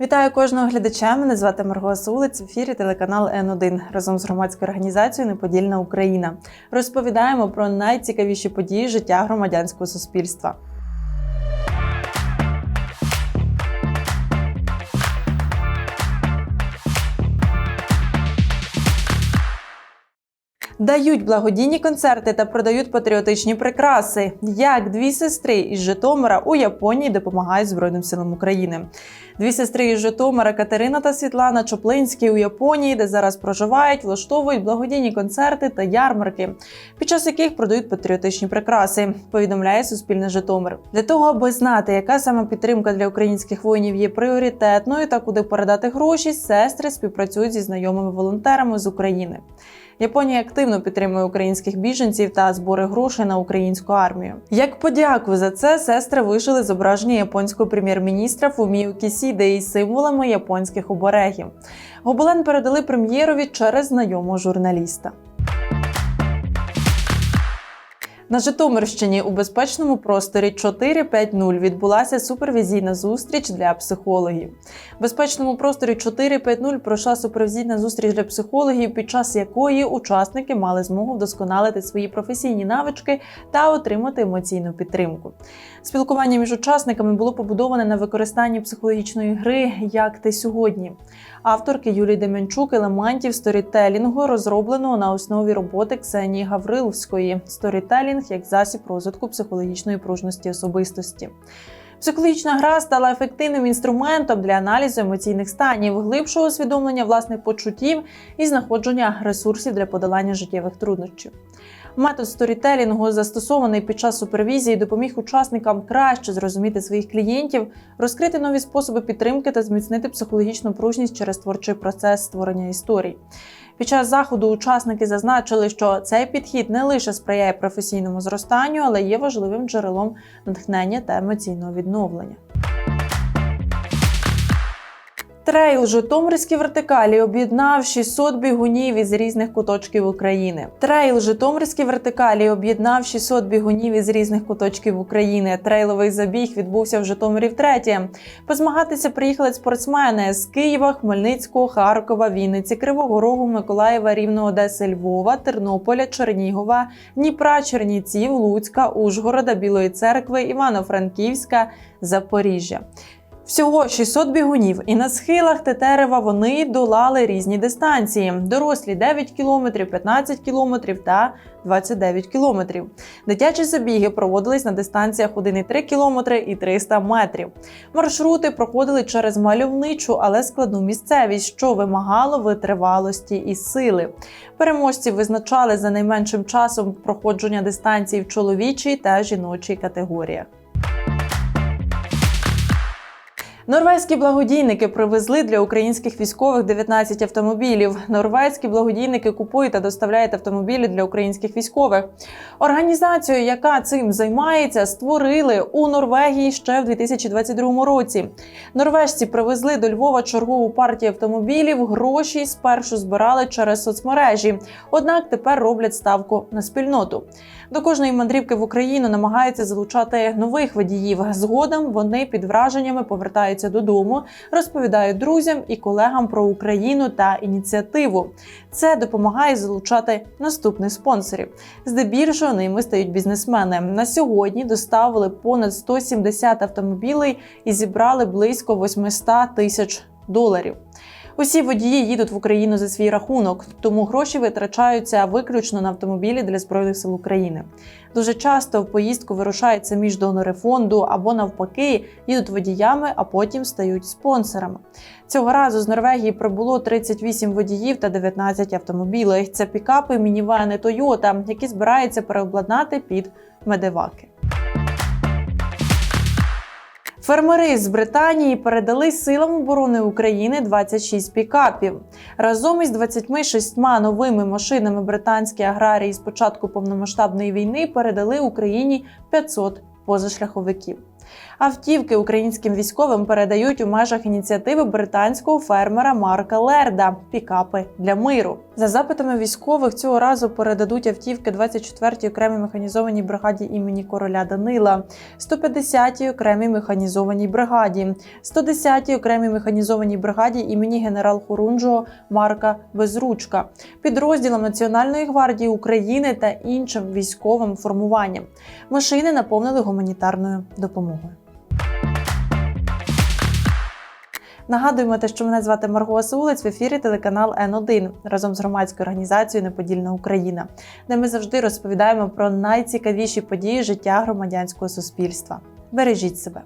Вітаю кожного глядача. Мене звати Марго Сулиць. В ефірі телеканал Н1 разом з громадською організацією Неподільна Україна. Розповідаємо про найцікавіші події життя громадянського суспільства. Дають благодійні концерти та продають патріотичні прикраси. Як дві сестри із Житомира у Японії допомагають Збройним силам України. Дві сестри із Житомира Катерина та Світлана Чоплинські у Японії, де зараз проживають, влаштовують благодійні концерти та ярмарки, під час яких продають патріотичні прикраси. Повідомляє Суспільне Житомир. Для того, аби знати, яка саме підтримка для українських воїнів є пріоритетною та куди передати гроші, сестри співпрацюють зі знайомими волонтерами з України. Японія активно підтримує українських біженців та збори грошей на українську армію. Як подяку за це сестри вишили зображення японського прем'єр-міністра Фуміо Кісіде із символами японських оберегів. Гобелен передали прем'єрові через знайомого журналіста. На Житомирщині у безпечному просторі 450 відбулася супервізійна зустріч для психологів. В безпечному просторі 450 пройшла супервізійна зустріч для психологів, під час якої учасники мали змогу вдосконалити свої професійні навички та отримати емоційну підтримку. Спілкування між учасниками було побудоване на використанні психологічної гри Як ти сьогодні авторки Юлії Дем'янчук елементів сторітелінгу, розробленого на основі роботи Ксенії Гавриловської. Сторітелінг як засіб розвитку психологічної пружності особистості. Психологічна гра стала ефективним інструментом для аналізу емоційних станів, глибшого усвідомлення власних почуттів і знаходження ресурсів для подолання життєвих труднощів. Метод сторітелінгу, застосований під час супервізії, допоміг учасникам краще зрозуміти своїх клієнтів, розкрити нові способи підтримки та зміцнити психологічну пружність через творчий процес створення історій. Під час заходу учасники зазначили, що цей підхід не лише сприяє професійному зростанню, але є важливим джерелом натхнення та емоційного відновлення. Трейл Житомирські вертикалі об'єднав 600 бігунів із різних куточків України. Трейл Житомирські вертикалі об'єднав 600 бігунів із різних куточків України. Трейловий забіг відбувся в Житомирі втретє. Позмагатися приїхали спортсмени з Києва, Хмельницького, Харкова, Вінниці, Кривого Рогу, Миколаєва, Рівного, Одеси, Львова, Тернополя, Чернігова, Дніпра, Чернівців, Луцька, Ужгорода, Білої церкви, Івано-Франківська, Запоріжжя. Всього 600 бігунів, і на схилах Тетерева вони долали різні дистанції: дорослі 9 кілометрів, 15 кілометрів та 29 кілометрів. Дитячі забіги проводились на дистанціях 1,3 кілометри і 300 метрів. Маршрути проходили через мальовничу, але складну місцевість, що вимагало витривалості і сили. Переможці визначали за найменшим часом проходження дистанцій в чоловічій та жіночій категоріях. Норвезькі благодійники привезли для українських військових 19 автомобілів. Норвезькі благодійники купують та доставляють автомобілі для українських військових. Організацію, яка цим займається, створили у Норвегії ще в 2022 році. Норвежці привезли до Львова чергову партію автомобілів. Гроші спершу збирали через соцмережі, однак тепер роблять ставку на спільноту. До кожної мандрівки в Україну намагаються залучати нових водіїв. Згодом вони під враженнями повертаються додому, розповідають друзям і колегам про Україну та ініціативу. Це допомагає залучати наступних спонсорів. Здебільшого ними стають бізнесмени. На сьогодні доставили понад 170 автомобілей і зібрали близько 800 тисяч доларів. Усі водії їдуть в Україну за свій рахунок, тому гроші витрачаються виключно на автомобілі для збройних сил України. Дуже часто в поїздку вирушають самі ж донори фонду або навпаки їдуть водіями, а потім стають спонсорами. Цього разу з Норвегії прибуло 38 водіїв та 19 автомобілів. Це пікапи, мінівани Toyota, які збираються переобладнати під медиваки. Фермери з Британії передали силам оборони України 26 пікапів. Разом із 26 новими машинами британські аграрії з початку повномасштабної війни передали Україні 500 позашляховиків. Автівки українським військовим передають у межах ініціативи британського фермера Марка Лерда пікапи для миру. За запитами військових цього разу передадуть автівки 24-й окремій механізованій бригаді імені короля Данила, 150-й окремій механізованій бригаді, 110-й окремій механізованій бригаді імені генерал Хорунжого Марка Безручка, підрозділам Національної гвардії України та іншим військовим формуванням. Машини наповнили гуманітарною допомогою. Нагадуємо те, що мене звати Марго Сулець в ефірі телеканал Н1 разом з громадською організацією Неподільна Україна, де ми завжди розповідаємо про найцікавіші події життя громадянського суспільства. Бережіть себе.